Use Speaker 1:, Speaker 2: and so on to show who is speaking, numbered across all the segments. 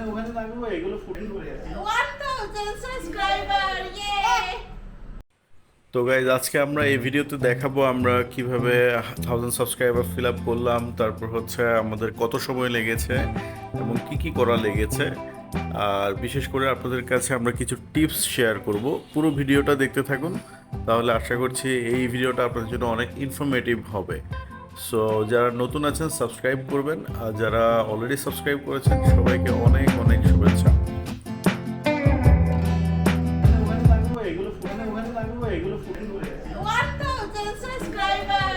Speaker 1: ওখানে ওখানে লাগবো এগুলো ফুটিং করে আছে।
Speaker 2: 1000 সাবস্ক্রাইবার ইয়ে
Speaker 3: তো গাইজ আজকে আমরা এই ভিডিওতে দেখাবো আমরা কীভাবে থাউজেন্ড সাবস্ক্রাইবার ফিল আপ করলাম তারপর হচ্ছে আমাদের কত সময় লেগেছে এবং কি কি করা লেগেছে। আর বিশেষ করে আপনাদের কাছে আমরা কিছু টিপস শেয়ার করব। পুরো ভিডিওটা দেখতে থাকুন তাহলে আশা করছি এই ভিডিওটা আপনাদের জন্য অনেক ইনফরমেটিভ হবে। সো যারা নতুন আছেন সাবস্ক্রাইব করবেন। আর যারা অলরেডি সাবস্ক্রাইব করেছেন, সবাইকে অনেক অনেক শুভেচ্ছা।
Speaker 1: ওখানে লাগবো এগুলো ওখানে ওখানে লাগবো এগুলো ফুটিং করে আছে
Speaker 2: 1000 সাবস্ক্রাইবার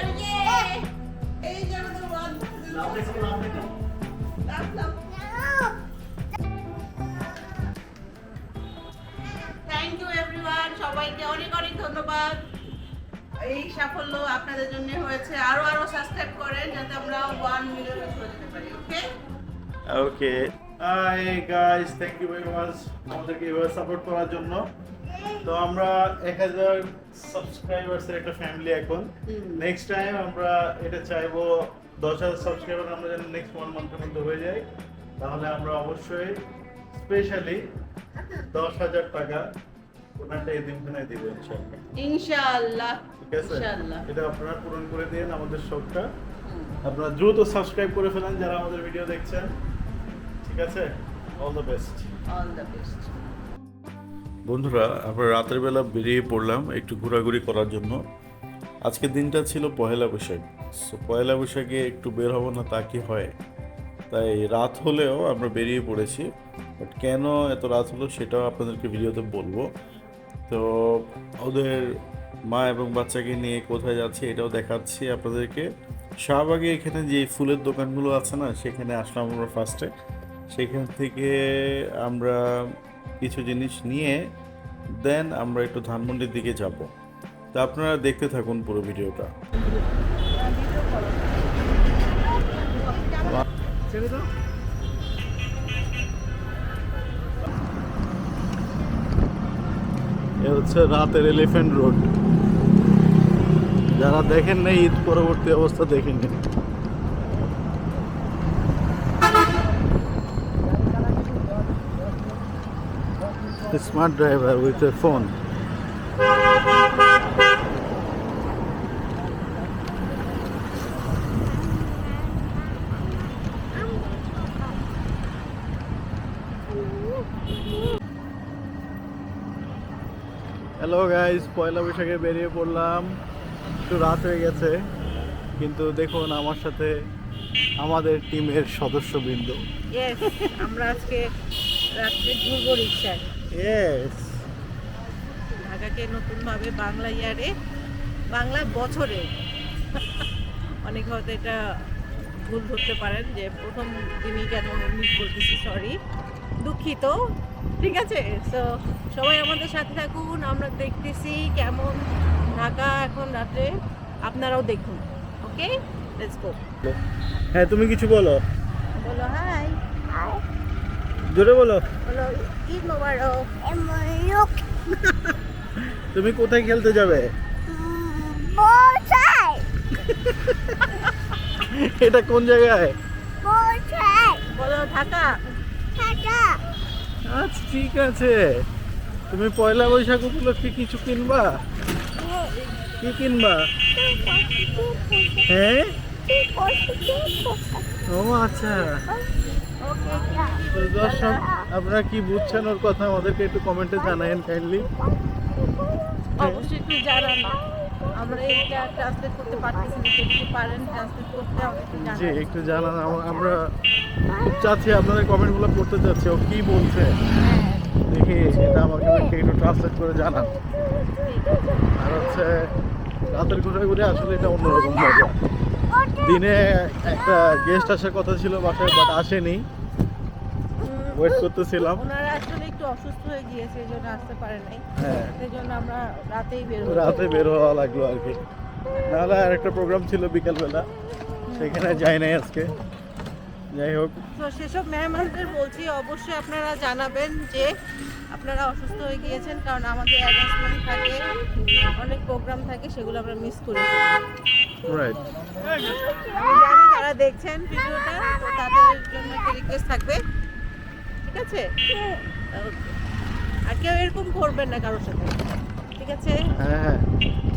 Speaker 2: এই যে আমাদের 1000
Speaker 1: লাভ দেখো লাভ দেখো
Speaker 2: লাভ লাভ থ্যাংক ইউ এভরিওয়ান সবাইকে অনেক অনেক ধন্যবাদ। এই সাফল্য আপনাদের জন্য হয়েছে। আরও আরও সাবস্ক্রাইব করেন যাতে আমরা 1 মিলিয়ন যেতে পারি okay
Speaker 1: okay hi guys thank you very much আমাদেরকে এভাবে সাপোর্ট করার জন্য। তো আমরা এক হাজার সাবস্ক্রাইবার্সের একটা ফ্যামিলি এখন। নেক্সট টাইম আমরা এটা চাইব দশ হাজার সাবস্ক্রাইবার আমরা যেন নেক্সট ওয়ান মান্থের মধ্যে হয়ে যাই তাহলে আমরা অবশ্যই স্পেশালি দশ হাজার টাকা ওনারটা এই দিনখানে দিব ইনশাল্লাহ
Speaker 2: ইনশাআল্লাহ
Speaker 1: ঠিক আছে?
Speaker 2: ইনশাআল্লাহ।
Speaker 1: এটা আপনারা পূরণ করে দিন আমাদের শখটা আপনারা দ্রুত সাবস্ক্রাইব করে ফেলেন যারা আমাদের ভিডিও দেখছেন। ঠিক আছে? All the best
Speaker 2: all the best
Speaker 3: বন্ধুরা আমরা রাতের বেলা বেরিয়ে পড়লাম একটু ঘোরাঘুরি করার জন্য। আজকের দিনটা ছিল পহেলা বৈশাখ। সো পয়লা বৈশাখে একটু বের হব না তা কি হয়? তাই রাত হলেও আমরা বেরিয়ে পড়েছি। বাট কেন এত রাত হলো সেটাও আপনাদেরকে ভিডিওতে বলব। তো ওদের মা এবং বাচ্চাকে নিয়ে কোথায় যাচ্ছে এটাও দেখাচ্ছি আপনাদেরকে। শাহবাগে এখানে যে ফুলের দোকানগুলো আছে না, সেখানে আসলাম আমরা ফার্স্টে সেখান থেকে আমরা কিছু জিনিস নিয়ে দেন আমরা একটু ধানমন্ডির দিকে যাব। তা আপনারা দেখতে থাকুন পুরো ভিডিওটা।
Speaker 1: ছেড়ে দাও। হচ্ছে রাতের এলিফেন্ট রোড যারা দেখেন নাই, ঈদ পরবর্তী অবস্থা দেখেন smart driver with a phone hello guys পয়লা বৈশাখে বেরিয়ে পড়লাম। একটু রাত হয়ে গেছে কিন্তু দেখুন আমার সাথে আমাদের টিমের সদস্যবৃন্দ।
Speaker 2: আমরা আজকে রাত্রে ঘুরবো রিক্সায়।
Speaker 1: ইয়েস
Speaker 2: ঢাকাকে নতুনভাবে বাংলা ইয়ারে বাংলা বছরে। অনেক হয়তো এটা ভুল ধরতে পারেন যে প্রথম দিনই কেন মিস করতেছি সরি দুঃখিত। ঠিক আছে তো সবাই আমাদের সাথে থাকুন আমরা দেখতেছি কেমন ঢাকা এখন রাত্রে আপনারাও দেখুন ওকে লেটস গো
Speaker 1: হ্যাঁ তুমি কিছু বলো।
Speaker 2: বলো হাই
Speaker 1: জোরে বলো।
Speaker 2: বলো ঈদ মোবারক।
Speaker 1: তুমি কোথায় খেলতে যাবে?
Speaker 4: বসাই
Speaker 1: এটা কোন জায়গায়?
Speaker 4: বসাই
Speaker 2: বলো ঢাকা।
Speaker 1: আচ্ছা ঠিক আছে। তুমি পয়লা বৈশাখ উপলক্ষে কিছু কিনবা? কি কিনবা? হ্যাঁ ও আচ্ছা। দর্শক, আপনারা কি বুঝছেন ওর কথা আমাদেরকে একটু কমেন্টে জানায়েন কাইন্ডলি
Speaker 2: অবশ্যই একটু জানান। আমরা এটা ট্রান্সলেট করতে পারতেছি না যদি পারেন ট্রান্সলেট করতে আমাকে
Speaker 1: জি
Speaker 2: জানান।
Speaker 1: একটু জানান আম- আমরা খুব চাচ্ছি আপনাদের কমেন্টগুলো পড়তে চাচ্ছি ও কি বলছে?
Speaker 2: হ্যাঁ।
Speaker 1: দেখি এটা আমাকে একটু ট্রান্সলেট করে জানান। আর হচ্ছে রাতের ঘোরাঘুরি আসলে এটা অন্যরকম মজা। দিনে একটা গেস্ট আসার কথা ছিল বাসায় বাট আসেনি। ওয়েট করতেছিলাম।
Speaker 2: ওনারা আসলে একটু অসুস্থ হয়ে গিয়েছে এই জন্য আসতে পারে নাই।
Speaker 1: হ্যাঁ।
Speaker 2: আমরা রাতেই বের।
Speaker 1: রাতে বের হওয়া লাগল আর কি। নাহলে আর একটা প্রোগ্রাম ছিল বিকালবেলা। সেখানে যাই নাই আজকে। যাই হোক।
Speaker 2: তো সেসব মেহমানদের বলছি অবশ্যই আপনারা জানাবেন যে আপনারা অসুস্থ হয়ে গিয়েছেন কারণ আমাদের অ্যারেঞ্জমেন্ট থাকে অনেক প্রোগ্রাম থাকে সেগুলো আমরা মিস করি
Speaker 1: রাইট
Speaker 2: আমি জানি যারা দেখছেন ভিডিওটা তো তাদের জন্য একটা রিকোয়েস্ট থাকবে। ঠিক আছে? আর কেউ এরকম করবেন না কারোর সাথে ঠিক আছে?
Speaker 1: হ্যাঁ হ্যাঁ।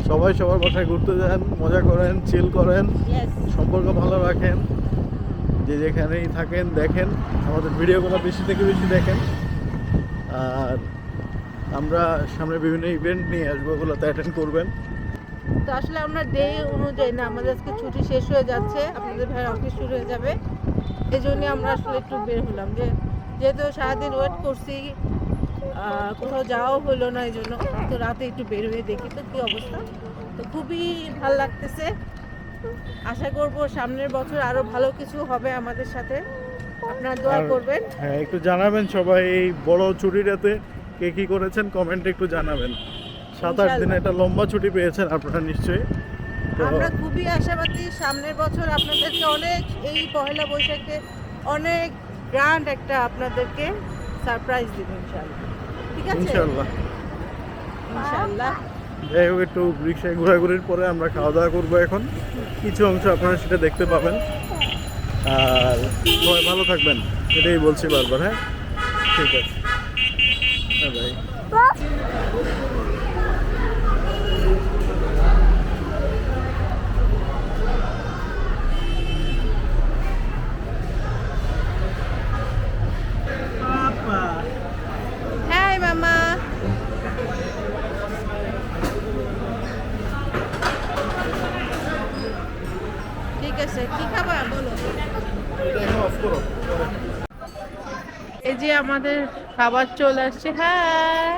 Speaker 1: সবাই সবার বাসায় ঘুরতে যান মজা করেন চিল করেন সম্পর্ক ভালো রাখেন যে যেখানেই থাকেন দেখেন আমাদের ভিডিওগুলো বেশি থেকে বেশি দেখেন। আর আমরা সামনে বিভিন্ন ইভেন্ট নিয়ে আসব ওগুলোতে অ্যাটেন্ড করবেন।
Speaker 2: তো আসলে আমরা ডে অনুযায়ী না আমাদের আজকে ছুটি শেষ হয়ে যাচ্ছে আপনাদের ভাইয়ের অফিস শুরু হয়ে যাবে। এই জন্য আমরা আসলে একটু বের হলাম যে যেহেতু সারাদিন ওয়েট করছি কোথাও যাওয়াও হলো না এই জন্য। তো রাতে একটু বের হয়ে দেখি তো কী অবস্থা। তো খুবই ভালো লাগতেছে। আশা করব সামনের বছর আরও ভালো কিছু হবে আমাদের সাথে। আপনারা দোয়া করবেন।
Speaker 1: হ্যাঁ একটু জানাবেন সবাই এই বড় ছুটিটাতে কে কি করেছেন কমেন্টে একটু জানাবেন। সাত আট দিন একটা লম্বা ছুটি পেয়েছেন আপনারা নিশ্চয়ই।
Speaker 2: আমরা খুবই আশাবাদী সামনের বছর আপনাদেরকে অনেক এই পহেলা বৈশাখে অনেক গ্র্যান্ড একটা আপনাদেরকে সারপ্রাইজ দিব ইনশাআল্লাহ। ঠিক আছে? ইনশাআল্লাহ।
Speaker 1: যাই হোক একটু রিক্সায় ঘোরাঘুরির পরে আমরা খাওয়া দাওয়া করব এখন। কিছু অংশ আপনারা সেটা দেখতে পাবেন। আর সবাই ভালো থাকবেন এটাই বলছি বারবার হ্যাঁ? ঠিক আছে।
Speaker 2: এই যে আমাদের খাবার চলে আসছে হ্যাঁ।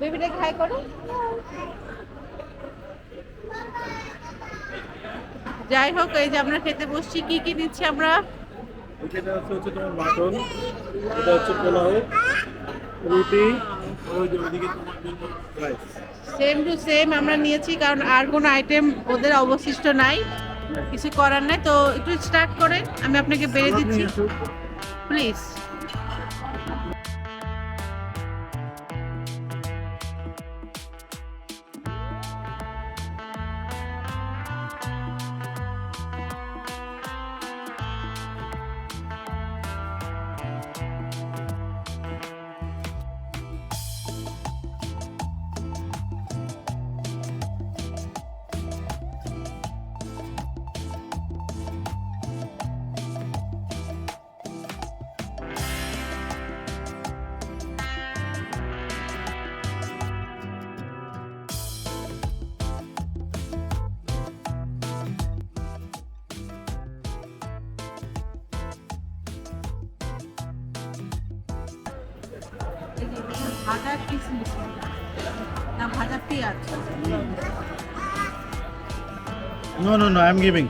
Speaker 2: বেবিটাকে হাই করো। যাই হোক এই যে আমরা খেতে বসছি কি কি দিচ্ছি আমরা?
Speaker 1: এটা হচ্ছে হচ্ছে তোমার মাটন এটা হচ্ছে পোলাও রুটি ওই যে ওইদিকে তোমার জন্য রাইস
Speaker 2: সেম টু সেম আমরা নিয়েছি কারণ আর কোনো আইটেম ওদের অবশিষ্ট নাই। কিছু করার নাই তো একটু স্টার্ট করেন আমি আপনাকে বেড়ে দিচ্ছি। প্লিজ ভাজা না ভাজা পেঁয়াজ
Speaker 1: No, no, no, I'm giving.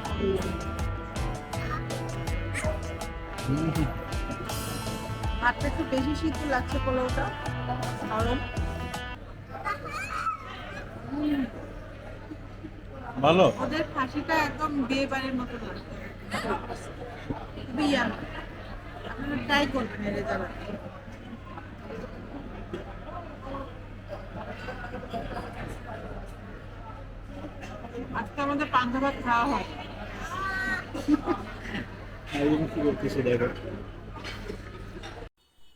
Speaker 2: ভাতটা একটু বেশি সিদ্ধ লাগছে পোলাওটা কারণ
Speaker 1: ভালো।
Speaker 2: ওদের খাসিটা একদম বিয়ে বাড়ির মতো লাগছে। খুবই ইয়াম। আপনারা ট্রাই করবেন এলে আমাদের ভাত খাওয়া হয়।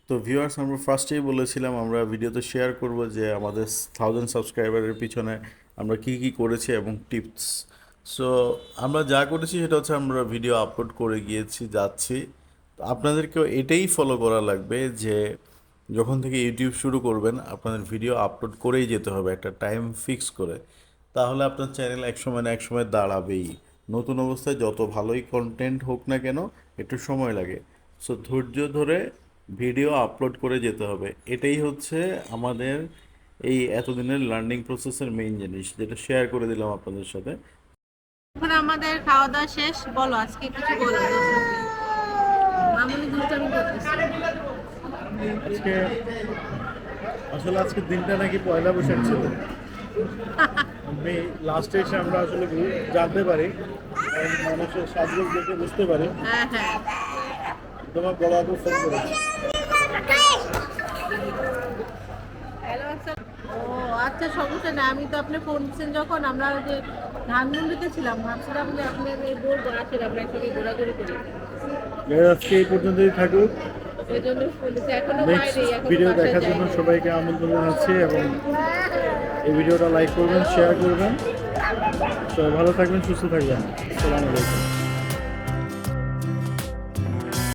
Speaker 3: তো ভিউয়ার্স আমরা ফার্স্টেই বলেছিলাম, আমরা ভিডিওতে শেয়ার করব যে আমাদের থাউজেন্ড সাবস্ক্রাইবারের পিছনে আমরা কি কি করেছি এবং টিপস সো আমরা যা করেছি সেটা হচ্ছে আমরা ভিডিও আপলোড করে গিয়েছি, যাচ্ছি। আপনাদেরকেও এটাই ফলো করা লাগবে যে যখন থেকে ইউটিউব শুরু করবেন, আপনাদের ভিডিও আপলোড করেই যেতে হবে, একটা টাইম ফিক্স করে। তাহলে আপনার চ্যানেল একসময় না একসময় দাঁড়াবেই। নতুন অবস্থায় যত ভালোই কন্টেন্ট হোক না কেন একটু সময় লাগে। সো ধৈর্য ধরে ভিডিও আপলোড করে যেতে হবে। এটাই হচ্ছে আমাদের এই এতদিনের লার্নিং প্রসেসের মেইন জিনিস যেটা শেয়ার করে দিলাম আপনাদের সাথে।
Speaker 2: এখন আমাদের খাওয়া দাওয়া শেষ। বলো আজকে কিছু বলো। মামুনি দুষ্টামি করতেছে
Speaker 1: আজকে আসলে আজকে দিনটা নাকি পয়লা বৈশাখ ছিল। আমি লাস্টে এসে আমরা আসলে জানতে পারি মানুষের সাজগোজ দেখে বুঝতে পারি।
Speaker 2: হ্যাঁ হ্যাঁ।
Speaker 1: তোমার বড় আপু ফোন করেছে।
Speaker 2: ও আচ্ছা সমস্যা না আমি তো আপনি ফোন দিচ্ছেন যখন আমরা যে ধানমন্ডিতে ছিলাম ভাবছিলাম যে আপনি আমি বলব আসলে আমরা একসাথে ঘোরাঘুরি করি।
Speaker 1: আজকে এই পর্যন্তই থাকুক। ভিডিও দেখার জন্য সবাইকে আমন্ত্রণ জানাচ্ছি এবং এই ভিডিওটা লাইক করবেন শেয়ার করবেন। তো ভালো থাকবেন সুস্থ থাকবেন। আসসালামু আলাইকুম।